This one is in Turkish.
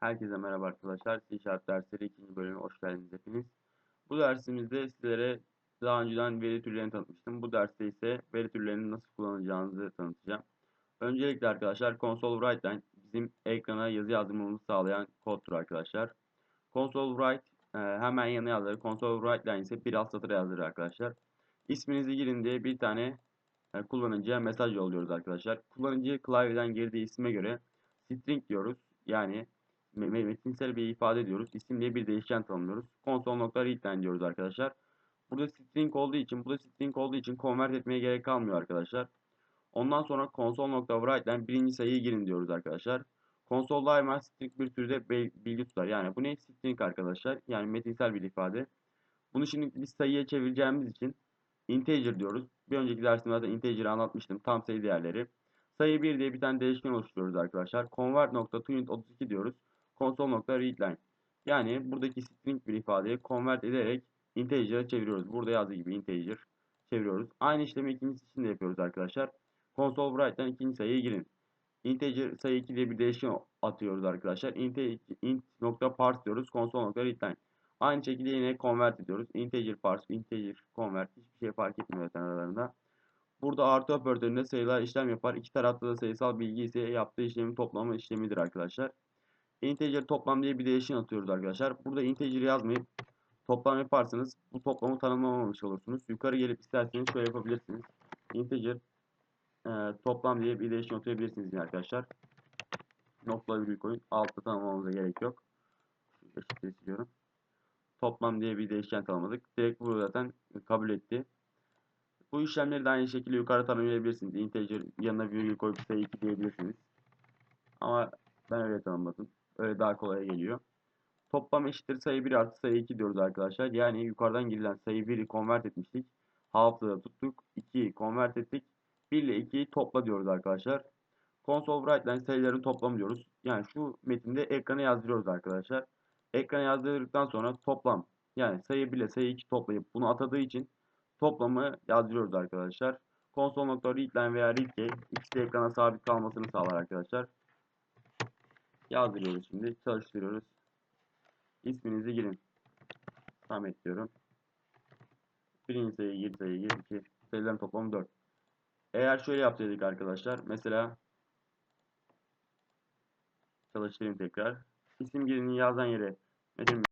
Herkese merhaba arkadaşlar. C dersleri 2. bölüme hoş geldiniz hepiniz. Bu dersimizde sizlere daha önceden veri türlerini tanıtmıştım. Bu derste ise veri türlerini nasıl kullanacağınızı tanıtacağım. Öncelikle arkadaşlar console write line bizim ekrana yazı yazdırmamızı sağlayan kodtur arkadaşlar. Console write e, hemen yanına yazdırır. Console write line ise bir alt satıra yazdırır arkadaşlar. İsminizi girin diye bir tane e, kullanıcıya mesaj yolluyoruz arkadaşlar. Kullanıcı klavyeden girdiği isme göre string diyoruz. Yani metinsel bir ifade diyoruz. İsim diye bir değişken tanımlıyoruz. Console.readline diyoruz arkadaşlar. Burada string olduğu için, burada string olduğu için convert etmeye gerek kalmıyor arkadaşlar. Ondan sonra console.writeline birinci sayıyı girin diyoruz arkadaşlar. Console daima string bir türde bilgi tutar. Yani bu ne? String arkadaşlar. Yani metinsel bir ifade. Bunu şimdi biz sayıya çevireceğimiz için integer diyoruz. Bir önceki dersimde integer'i anlatmıştım. Tam sayı değerleri. Sayı 1 diye bir tane değişken oluşturuyoruz arkadaşlar. Convert.toUnit32 diyoruz console.readline. Yani buradaki string bir ifadeyi convert ederek integer'a çeviriyoruz. Burada yazdığı gibi integer çeviriyoruz. Aynı işlemi ikincisi için de yapıyoruz arkadaşlar. Console write'dan ikinci sayıya girin. Integer sayı 2 diye bir değişken atıyoruz arkadaşlar. int, nokta parse diyoruz. Console.readline. Aynı şekilde yine convert ediyoruz. Integer parse, integer convert hiçbir şey fark etmiyor zaten aralarında. Burada artı operatöründe sayılar işlem yapar. İki tarafta da sayısal bilgi ise yaptığı işlemin toplama işlemidir arkadaşlar. Integer toplam diye bir değişken atıyoruz arkadaşlar. Burada integer yazmayıp toplam yaparsanız bu toplamı tanımlamamış olursunuz. Yukarı gelip isterseniz şöyle yapabilirsiniz. Integer e, toplam diye bir değişken atabilirsiniz yine arkadaşlar. Nokta virgül koyun. Altta tanımlamamıza gerek yok. Eşitleri siliyorum. Toplam diye bir değişken tanımladık. Direkt burada zaten kabul etti. Bu işlemleri de aynı şekilde yukarı tanımlayabilirsiniz. Integer yanına virgül koyup sayı 2 diyebilirsiniz. Ama ben öyle tanımladım. Öyle daha kolay geliyor. Toplam eşittir sayı 1 artı sayı 2 diyoruz arkadaşlar. Yani yukarıdan girilen sayı 1'i convert etmiştik. Half'ta tuttuk. 2'yi convert ettik. 1 ile 2'yi topla diyoruz arkadaşlar. Console write'den sayıların toplamı diyoruz. Yani şu metinde ekrana yazdırıyoruz arkadaşlar. Ekrana yazdırdıktan sonra toplam yani sayı 1 ile sayı 2 toplayıp bunu atadığı için toplamı yazdırıyoruz arkadaşlar. Console.readline veya readkey ikisi ekrana sabit kalmasını sağlar arkadaşlar. Yazdırıyoruz şimdi. Çalıştırıyoruz. İsminizi girin. Samet diyorum. Birinci sayı gir, sayı gir, 2. Sayıların toplamı 4. Eğer şöyle yapsaydık arkadaşlar. Mesela çalıştırayım tekrar. İsim girinin yazan yere Metin